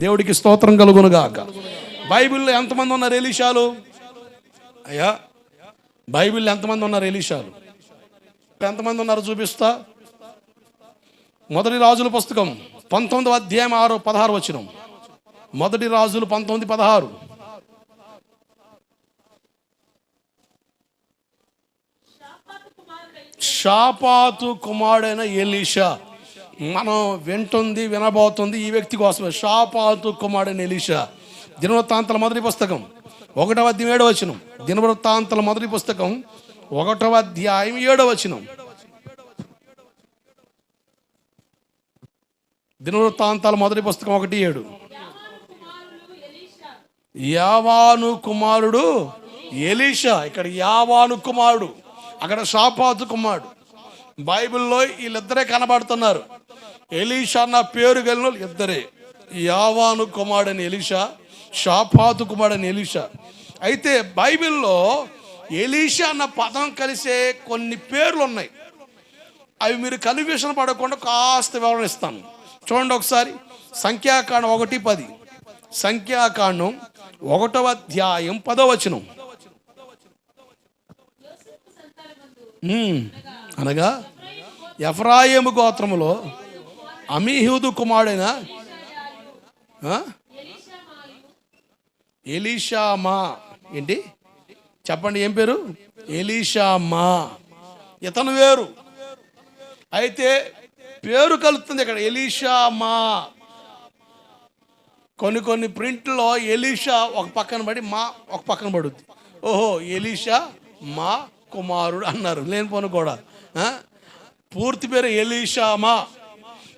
దేవుడికి స్తోత్రం కలుగునుగాక బైబిల్లో ఎంతమంది ఉన్నారు ఎలీషాలు? అయ్యా బైబిల్లో ఎంతమంది ఉన్నారు ఎలీషాలు? ఎంతమంది ఉన్నారు చూపిస్తా? మొదటి రాజుల పుస్తకం పంతొమ్మిది అధ్యాయం ఆరు పదహారు వచ్చిన. మొదటి రాజులు పంతొమ్మిది పదహారు. షాపాతు కుమారుడైన ఎలీషా. మనం వింటుంది వినబోతుంది ఈ వ్యక్తి కోసమే. షాపాతు కుమారుడు ఎలీషా. దినవృత్తాంతల మొదటి పుస్తకం. ఒకటవ అధ్యాయం ఏడవ వచనం. దినవృత్తాంతల మొదటి పుస్తకం. ఒకటవ అధ్యాయం ఏడవ వచనం. దినవృత్తాంతాల మొదటి పుస్తకం ఒకటి ఏడు. యావాను కుమారుడు ఎలీషా. ఇక్కడ యావాను కుమారుడు. అక్కడ షాపాతు కుమారుడు. బైబిల్లో వీళ్ళిద్దరే కనబడుతున్నారు. ఎలీషా అన్న పేరు కలిగిన వాళ్ళు ఇద్దరే. యావాను కుమారుడని ఎలీషా షాపాతు కుమారుడని ఎలీషా. అయితే బైబిల్లో ఎలీషా అన్న పదం కలిసే కొన్ని పేర్లు ఉన్నాయి. అవి మీరు కన్ఫ్యూషన్ పడకుండా కాస్త వివరణ ఇస్తాను. చూడండి ఒకసారి. సంఖ్యాకాండం ఒకటి పది. సంఖ్యాకాండం ఒకటవ అధ్యాయం పదవచనం అనగా ఎఫ్రాయిము గోత్రములో అమీహూదు కుమారుడైన ఎలీషామా. ఏంటి? చెప్పండి ఏం పేరు? ఎలీషామా. ఇతను వేరు. అయితే పేరు కలుస్తుంది ఇక్కడ ఎలీషామా. కొన్ని కొన్ని ప్రింట్లో ఎలీషా ఒక పక్కన పడి మా ఒక పక్కన పడుద్ది. ఓహో ఎలీషా మా కుమారుడు అన్నారు. లేనిపోను కూడా పూర్తి పేరు ఎలీషామా.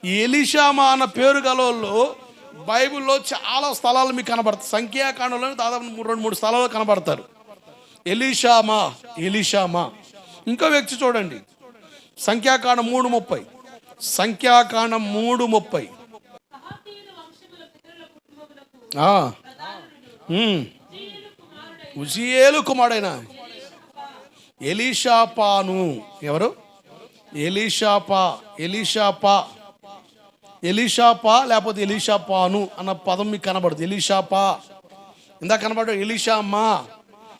ఈ ఎలిషామా అన్న పేరు గలవాళ్ళు బైబిల్లో చాలా స్థలాలు మీకు కనబడతాయి. సంఖ్యాకాండంలో దాదాపు మూడు- రెండు మూడు స్థలాలు కనబడతారు. Elishama Elishama. ఇంకో వ్యక్తి చూడండి. సంఖ్యాకాండం మూడు ముప్పై. సంఖ్యాకాండం మూడు ముప్పై. ఉజియేలు కుమారుడైన ఎలీషాపాను. ఎవరు? ఎలీషాపా ఎలీషాపా. ఎలీషాపా లేకపోతే ఎలీషాపాను అన్న పదం మీకు కనబడుతుంది. ఎలీషాపా. ఇందాక కనబడ ఎలీషామ్మా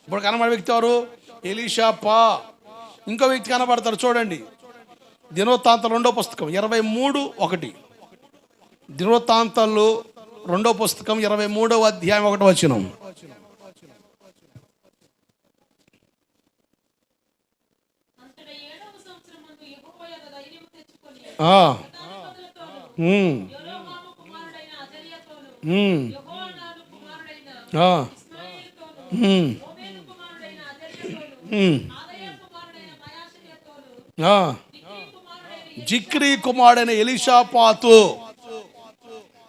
ఇప్పుడు కనబడే వ్యక్తి ఎవరు? ఎలీషాపా. ఇంకో వ్యక్తి కనబడతారు చూడండి. దినోత్తాంత రెండో పుస్తకం ఇరవై మూడు ఒకటి. దినవృత్తాంతాలు రెండో పుస్తకం ఇరవై మూడవ అధ్యాయం ఒకటి వచ్చిన అంతట జిక్రీ కుమారుడైన ఎలిషాపాతు.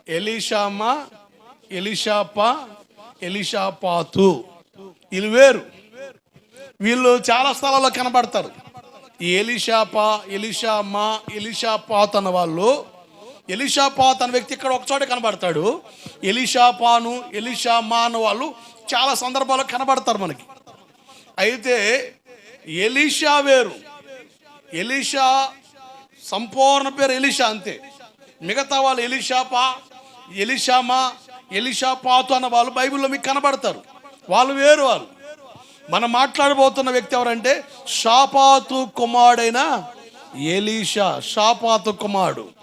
ఎలిషామ? ఎలిషాపా? ఎలిషాపాతు. వీళ్ళు వేరు. వీళ్ళు చాలా స్థలాల్లో కనబడతారు. ఈ ఎలిషాపా ఎలిషామా ఎలిషాపాత్ అన్న వాళ్ళు ఎలిషాపాత్ అనే వ్యక్తి ఇక్కడ ఒకచోట కనబడతాడు. ఎలిషాపాను ఎలిషామా అన్న వాళ్ళు చాలా సందర్భాల్లో కనబడతారు మనకి. అయితే ఎలీషా వేరు. ఎలీషా సంపూర్ణ పేరు ఎలీషా అంతే. మిగతా వాళ్ళు ఎలీషాపా ఎలిషామా ఎలిషాపాతు అన్న వాళ్ళు బైబిల్లో మీకు కనబడతారు. వాళ్ళు వేరు వాళ్ళు. మనం మాట్లాడబోతున్న వ్యక్తి ఎవరంటే షాపాతు కుమారుడైన ఎలీషా షాపాతు కుమారుడు.